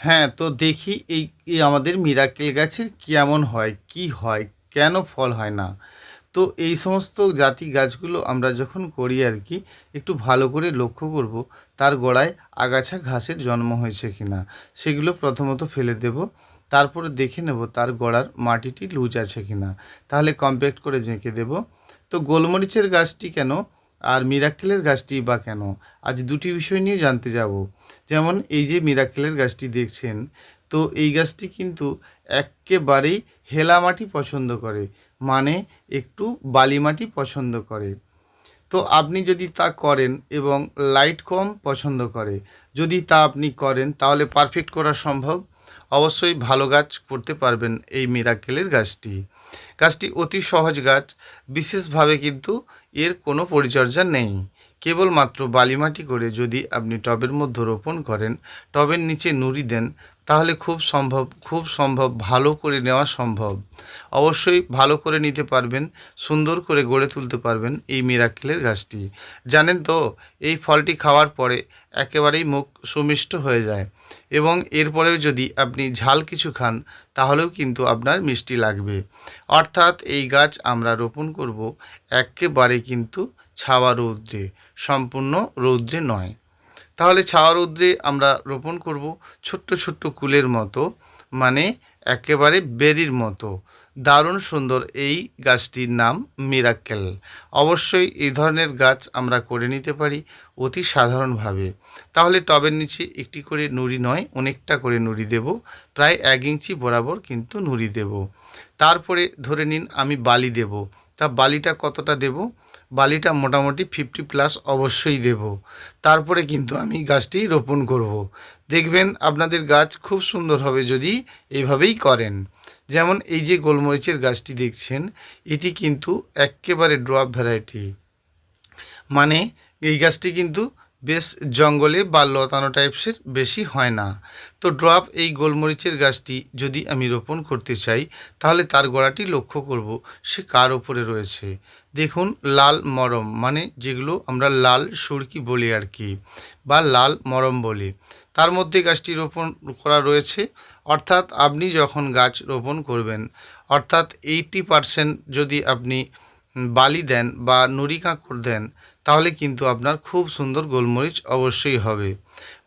হ্যাঁ তো দেখি এই আমাদের মিরাকেল গাছের কেমন হয়, কি হয়, কেন ফল হয় না। তো এই সমস্ত জাতি গাছগুলো আমরা যখন করি আর কি, একটু ভালো করে লক্ষ্য করব, তার গোড়ায় আগাছা ঘাসের জন্ম হয়েছে কিনা, সেগুলো প্রথমত ফেলে দেব, তারপরে দেখে নেব তার গোড়ার মাটিটি লুজ আছে কিনা, তাহলে কম্প্যাক্ট করে জেঁকে দেব। তো গোলমরিচের গাছটি কেন আর মিরাকেলের গাছটি বা কেন? আজ দুটি বিষয় নিয়ে জানতে যাব। যেমন, এই যে মিরাকেলের গাছটি দেখছেন, তো এই গাছটি কিন্তু একেবারেই হেলা মাটি পছন্দ করে মানে একটু বালি মাটি পছন্দ করে। তো আপনি যদি তা করেন এবং লাইট কম পছন্দ করে, যদি তা আপনি করেন, তাহলে পারফেক্ট করা সম্ভব? অবশ্যই ভালো গাছ করতে পারবেন এই মিরাকেলের গাছটি। গাছটি অতি সহজ গাছ, বিশেষভাবে কিন্তু এর কোনো পরিচর্যা নেই। কেবলমাত্র বালিমাটি করে যদি আপনি টবের মধ্যে রোপণ করেন, টবের নিচে নুড়ি দেন তাহলে খুব সম্ভব খুব সম্ভব, ভালো করে নেওয়া সম্ভব। অবশ্যই ভালো করে নিতে পারবেন, সুন্দর করে গড়ে তুলতে পারবেন এই মিরাকেলের গাছটি। জানেন তো, এই ফলটি খাওয়ার পরে একেবারেই মুখ সুমিষ্ট হয়ে যায় এবং এরপরেও যদি আপনি ঝাল কিছু খান, তাহলেও কিন্তু আপনার মিষ্টি লাগবে। অর্থাৎ এই গাছ আমরা রোপণ করব একেবারে কিন্তু ছাওয়া রৌদ্রে, সম্পূর্ণ রৌদ্রে নয়। তাহলে ছাওয়া রৌদ্রে আমরা রোপণ করব ছোট্ট ছোট্ট কুলের মতো মানে একেবারে বেরির মতো। দারুণ সুন্দর এই গাছটির নাম মিরাক্কেল। অবশ্যই এই ধরনের গাছ আমরা করে নিতে পারি অতি সাধারণভাবে। তাহলে টবের নিচে একটি করে নুড়ি নয়, অনেকটা করে নুড়ি দেব। প্রায় এক ইঞ্চি বরাবর কিন্তু নুড়ি দেব। তারপরে ধরে নিন আমি বালি দেব। তা বালিটা কতটা দেব? বালিটা মোটামুটি ফিফটি প্লাস অবশ্যই দেব। তারপরে কিন্তু আমি গাছটি রোপণ করব। দেখবেন আপনাদের গাছ খুব সুন্দর হবে যদি এইভাবেই করেন। যেমন এই যে গোলমরিচের গাছটি দেখছেন, এটি কিন্তু একেবারে ড্রপ ভ্যারাইটি মানে এই গাছটি কিন্তু বেশ জঙ্গলে বা লতানো টাইপসের বেশি হয় না। তো ড্রপ এই গোলমরিচের গাছটি যদি আমি রোপণ করতে চাই, তাহলে তার গোড়াটি লক্ষ্য করব, সে কার ওপরে রয়েছে? দেখুন, লাল মরম মানে যেগুলো আমরা লাল সুরকি বলি আর কি, বা লাল মরম বলি। তার মধ্যে গাছটি রোপণ করা রয়েছে। অর্থাৎ আপনি যখন গাছ রোপণ করবেন, অর্থাৎ এইটি পারসেন্ট যদি আপনি বালি দেন বা নুড়ি কাঁকড় দেন, তাহলে কিন্তু আপনার খুব সুন্দর গোলমরিচ অবশ্যই হবে।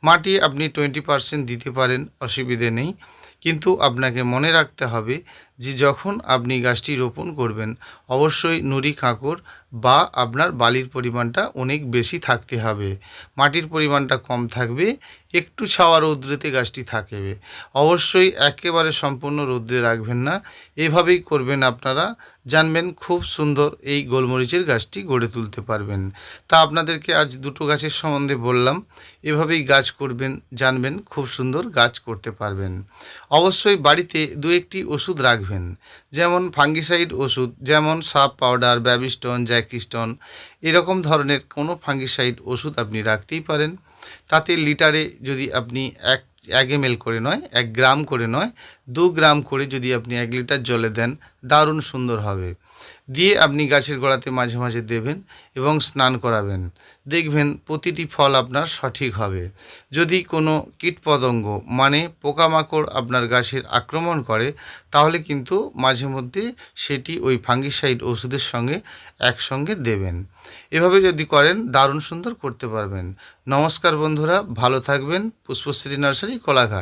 মাটি আপনি টোয়েন্টি পারসেন্ট দিতে পারেন, অসুবিধে নেই। কিন্তু আপনাকে মনে রাখতে হবে যে যখন আপনি গাছটি রোপণ করবেন, অবশ্যই নুড়ি কাঁকর বা আপনার বালির পরিমাণটা অনেক বেশি থাকতে হবে। মাটির পরিমাণটা কম থাকবে, একটু ছাওয়া রৌদ্রেতে গাছটি থাকবে। অবশ্যই একেবারে সম্পূর্ণ রৌদ্রে রাখবেন না। এভাবেই করবেন আপনারা, জানবেন খুব সুন্দর এই গোলমরিচের গাছটি গড়ে তুলতে পারবেন। তা আপনাদেরকে আজ দুটো গাছের সম্বন্ধে বললাম। এভাবেই গাছ করবেন, জানবেন খুব সুন্দর গাছ করতে পারবেন। অবশ্যই বাড়িতে দু একটি ওষুধ রাখবেন। যেমন ফাঙ্গিসাইড ওষুধ, যেমন সাপ পাউডার, ব্যাবিস্টন, জ্যাকিস্টন, এরকম ধরনের কোনো ফাঙ্গিসাইড ওষুধ আপনি রাখতেই পারেন। তাতে লিটারে যদি আপনি এক এক এম করে নয়, এক গ্রাম করে নয়, দু গ্রাম করে যদি আপনি এক লিটার জলে দেন, দারুণ সুন্দর হবে। দিয়ে আপনি গাছের গোড়াতে মাঝে মাঝে দেবেন এবং স্নান করাবেন। দেখবেন প্রতিটি ফল আপনার সঠিক হবে। যদি কোনো কীটপতঙ্গ মানে পোকামাকড় আপনার গাছের আক্রমণ করে, তাহলে কিন্তু মাঝে মধ্যে সেটি ওই ফাঙ্গিসাইড ওষুধের সঙ্গে একসঙ্গে দেবেন। এভাবে যদি করেন, দারুণ সুন্দর করতে পারবেন। নমস্কার বন্ধুরা, ভালো থাকবেন। পুষ্পশ্রী নার্সারি, কোলাঘাট।